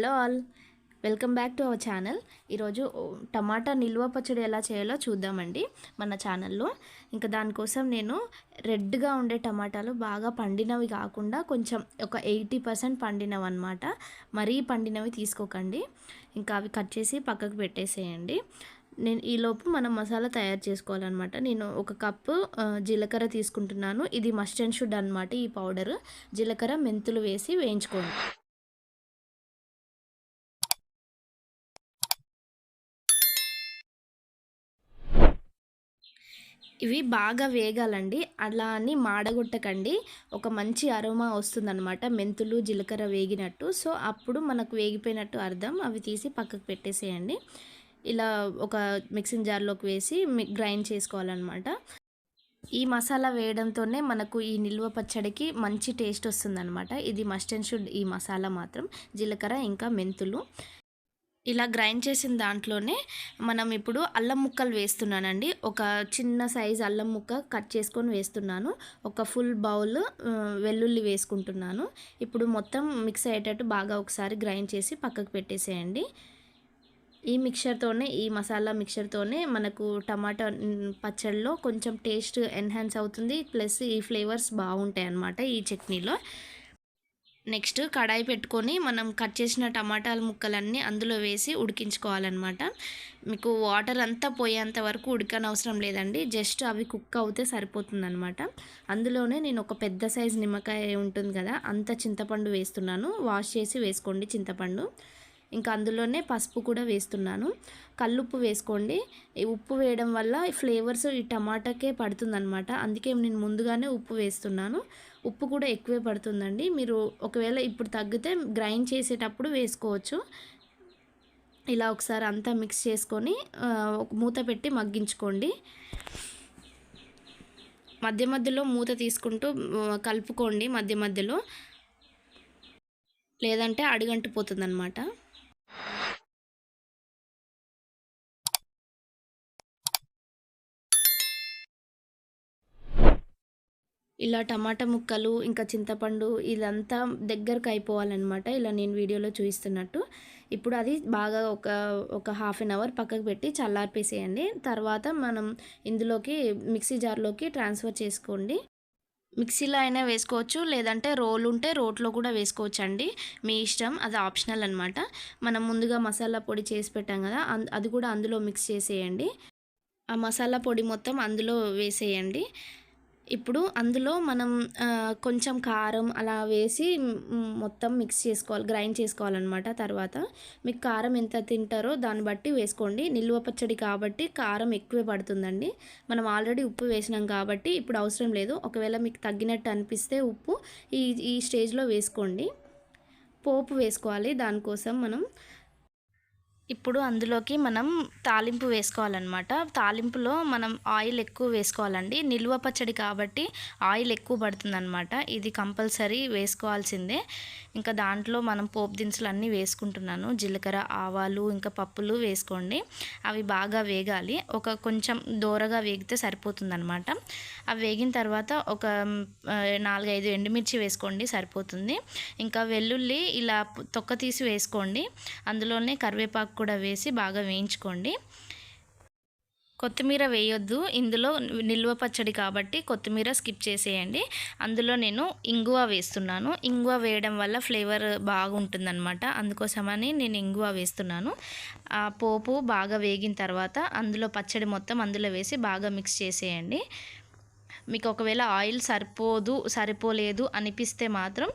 Hello all. Welcome back to our channel. ఈరోజు టమాటా నిల్వ పచ్చడి ఎలా చేయాలో చూద్దామండి మన ఛానల్లో. ఇంకా దానికోసం నేను రెడ్గా ఉండే టమాటాలు బాగా పండినవి కాకుండా కొంచెం ఒక ఎయిటీ పర్సెంట్ పండినవి అనమాట మరీ పండినవి తీసుకోకండి. ఇంకా అవి కట్ చేసి పక్కకు పెట్టేసేయండి. నేను ఈలోపు మనం మసాలా తయారు చేసుకోవాలన్నమాట. నేను ఒక కప్పు జీలకర్ర తీసుకుంటున్నాను. ఇది మస్ట్ అండ్ షుడ్ అనమాట ఈ పౌడర్. జీలకర్ర మెంతులు వేసి వేయించుకోండి. ఇవి బాగా వేగాలండి. అలా అని మాడగొట్టకండి. ఒక మంచి అరోమా వస్తుందన్నమాట. మెంతులు జీలకర్ర వేగినట్టు. సో అప్పుడు మనకు వేగిపోయినట్టు అర్థం. అవి తీసి పక్కకు పెట్టేసేయండి. ఇలా ఒక మిక్సింగ్ జార్లోకి వేసి గ్రైండ్ చేసుకోవాలన్నమాట. ఈ మసాలా వేయడంతోనే మనకు ఈ నిల్వ పచ్చడికి మంచి టేస్ట్ వస్తుందన్నమాట. ఇది మస్ట్ అండ్ షుడ్ ఈ మసాలా మాత్రం. జీలకర్ర ఇంకా మెంతులు. ఇలా గ్రైండ్ చేసిన దాంట్లోనే మనం ఇప్పుడు అల్లం ముక్కలు వేస్తున్నానండి. ఒక చిన్న సైజ్ అల్లం ముక్క కట్ చేసుకొని వేస్తున్నాను. ఒక ఫుల్ బౌల్ వెల్లుల్లి వేసుకుంటున్నాను. ఇప్పుడు మొత్తం మిక్స్ అయ్యేటట్టు బాగా ఒకసారి గ్రైండ్ చేసి పక్కకు పెట్టేసేయండి. ఈ మిక్చర్తోనే ఈ మసాలా మిక్చర్తోనే మనకు టమాటా పచ్చడిలో కొంచెం టేస్ట్ ఎన్హాన్స్ అవుతుంది. ప్లస్ ఈ ఫ్లేవర్స్ బాగుంటాయి అన్నమాట ఈ చట్నీలో. నెక్స్ట్ కడాయి పెట్టుకొని మనం కట్ చేసిన టమాటాల ముక్కలన్నీ అందులో వేసి ఉడికించుకోవాలన్నమాట. మీకు వాటర్ అంతా పోయేంత వరకు ఉడకనవసరం లేదండి. జస్ట్ అవి కుక్ అవుతే సరిపోతుందనమాట అందులోనే నేను ఒక పెద్ద సైజు నిమ్మకాయ ఉంటుంది కదా అంత చింతపండు వేస్తున్నాను. వాష్ చేసి వేసుకోండి చింతపండు. ఇంకా అందులోనే పసుపు కూడా వేస్తున్నాను. కల్లుప్పు వేసుకోండి. ఉప్పు వేయడం వల్ల ఫ్లేవర్స్ ఈ టమాటాకే పడుతుందనమాట అందుకే నేను ముందుగానే ఉప్పు వేస్తున్నాను. ఉప్పు కూడా ఎక్కువే పడుతుందండి. మీరు ఒకవేళ ఇప్పుడు తగ్గితే గ్రైండ్ చేసేటప్పుడు వేసుకోవచ్చు. ఇలా ఒకసారి అంతా మిక్స్ చేసుకొని మూత పెట్టి మగ్గించుకోండి. మధ్య మధ్యలో మూత తీసుకుంటూ కలుపుకోండి మధ్య మధ్యలో. లేదంటే అడుగంటిపోతుంది అనమాట ఇలా టమాటా ముక్కలు ఇంకా చింతపండు ఇదంతా దగ్గరకు అయిపోవాలన్నమాట. ఇలా నేను వీడియోలో చూపిస్తున్నట్టు. ఇప్పుడు అది బాగా ఒక ఒక హాఫ్ అన్ అవర్ పక్కకు పెట్టి చల్లార్పేసేయండి. తర్వాత మనం ఇందులోకి మిక్సీ జార్లోకి ట్రాన్స్ఫర్ చేసుకోండి. మిక్సీలో అయినా వేసుకోవచ్చు లేదంటే రోల్ ఉంటే రోట్లో కూడా వేసుకోవచ్చు అండి మీ ఇష్టం అది ఆప్షనల్ అనమాట మనం ముందుగా మసాలా పొడి చేసి పెట్టాం కదా అది కూడా అందులో మిక్స్ చేసేయండి. ఆ మసాలా పొడి మొత్తం అందులో వేసేయండి. ఇప్పుడు అందులో మనం కొంచెం కారం అలా వేసి మొత్తం మిక్స్ చేసుకోవాలి గ్రైండ్ చేసుకోవాలన్నమాట. తర్వాత మీకు కారం ఎంత తింటారో దాన్ని బట్టి వేసుకోండి. నిల్వ పచ్చడి కాబట్టి కారం ఎక్కువే పడుతుందండి. మనం ఆల్రెడీ ఉప్పు వేసినాం కాబట్టి ఇప్పుడు అవసరం లేదు. ఒకవేళ మీకు తగ్గినట్టు అనిపిస్తే ఉప్పు ఈ ఈ స్టేజ్లో వేసుకోండి. పోపు వేసుకోవాలి. దానికోసం మనం ఇప్పుడు అందులోకి మనం తాలింపు వేసుకోవాలన్నమాట. తాలింపులో మనం ఆయిల్ ఎక్కువ వేసుకోవాలండి. నిల్వ పచ్చడి కాబట్టి ఆయిల్ ఎక్కువ పడుతుందన్నమాట. ఇది కంపల్సరీ వేసుకోవాల్సిందే. ఇంకా దాంట్లో మనం పోపు దినుసులు అన్నీ వేసుకుంటున్నాను. జీలకర్ర ఆవాలు ఇంకా పప్పులు వేసుకోండి. అవి బాగా వేగాలి. ఒక కొంచెం దూరగా వేగితే సరిపోతుందన్నమాట. అవి వేగిన తర్వాత ఒక నాలుగైదు ఎండుమిర్చి వేసుకోండి సరిపోతుంది. ఇంకా వెల్లుల్లి ఇలా తొక్క తీసి వేసుకోండి. అందులోనే కరివేపాకు కూడా వేసి బాగా వేయించుకోండి. కొత్తిమీర వేయొద్దు. ఇందులో నిల్వ పచ్చడి కాబట్టి కొత్తిమీర స్కిప్ చేసేయండి. అందులో నేను ఇంగువ వేస్తున్నాను. ఇంగువ వేయడం వల్ల ఫ్లేవర్ బాగుంటుందన్నమాట. అందుకోసమని నేను ఇంగువ వేస్తున్నాను. ఆ పోపు బాగా వేగిన తర్వాత అందులో పచ్చడి మొత్తం అందులో వేసి బాగా మిక్స్ చేసేయండి. మీకు ఒకవేళ ఆయిల్ సరిపోదు సరిపోలేదు అనిపిస్తే మాత్రం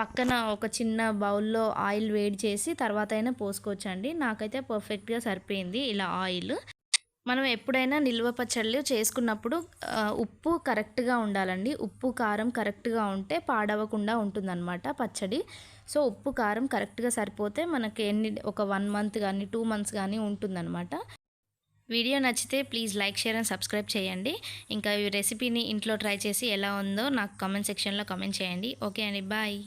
పక్కన ఒక చిన్న బౌల్లో ఆయిల్ వేడి చేసి తర్వాత అయినా పోసుకోవచ్చండి. నాకైతే పర్ఫెక్ట్గా సరిపోయింది ఇలా ఆయిల్. మనం ఎప్పుడైనా నిల్వ పచ్చళ్ళు చేసుకున్నప్పుడు ఉప్పు కరెక్ట్గా ఉండాలండి. ఉప్పు కారం కరెక్ట్గా ఉంటే పాడవకుండా ఉంటుందన్నమాట పచ్చడి. సో ఉప్పు కారం కరెక్ట్గా సరిపోతే మనకి ఎన్ని ఒక వన్ మంత్ కానీ టూ మంత్స్ కానీ ఉంటుందన్నమాట. వీడియో నచ్చితే please like share and subscribe చేయండి. ఇంకా ఈ రెసిపీని ఇంట్లో ట్రై చేసి ఎలా ఉందో నాకు కామెంట్ సెక్షన్లో కామెంట్ చేయండి. ఓకే అండి బాయ్.